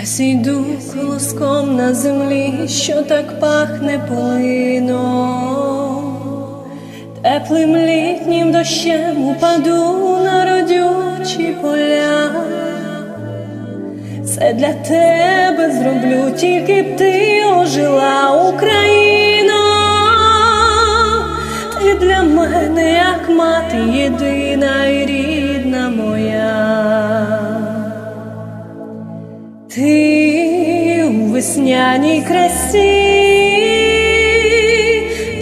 Я зійду колоском на землі, що так пахне полином, теплим літнім дощем упаду на родючі поля. Це для тебе зроблю, тільки б ти ожила, Україно, ти для мене, як мати єдина і рідна моя. Ти у весняній красі,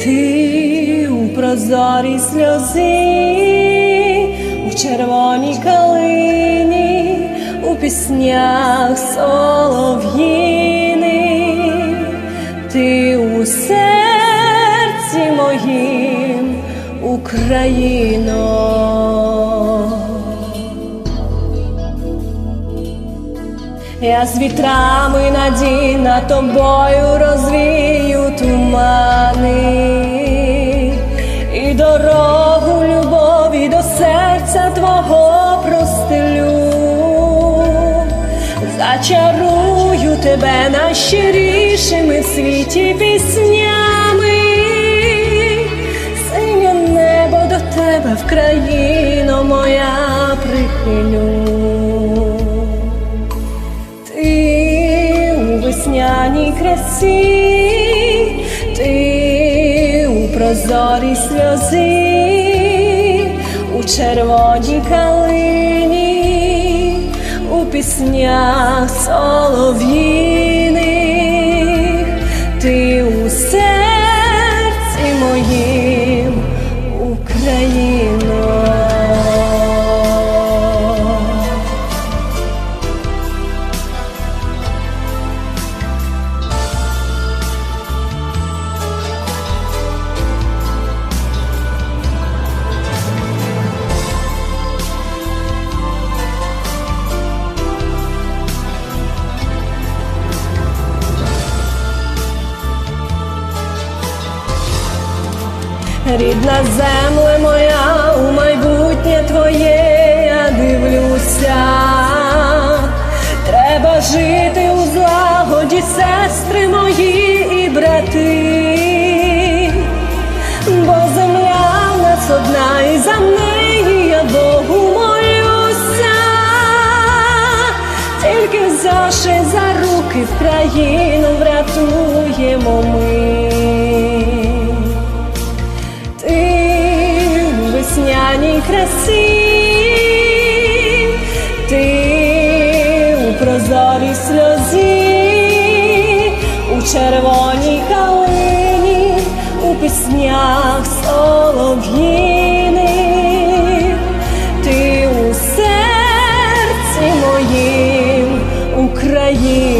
ти у прозорій сльози, у червоній калині, у піснях солов'їни, ти у серці моїм, Україно. Я з вітрами надійна тобою розвію тумани. І дорогу любові до серця твого простелю, зачарую тебе найщирішими в світі піснями, синє небо до тебе в країно моя прихилю. Весняній красі, ти у прозорій сльози, у червоній калині, у піснях солов'їних, ти у Рідна земле моя, у майбутнє твоє я дивлюся, треба жити у злагоді, сестри мої і брати, бо земля в нас одна, і за неї я Богу молюся, тільки взявши за руки в країну врятуємо ми. Весняній красі, ти у прозорій сльозі, у червоній калині, у піснях солов'їни, ти у серці моїм, Україно.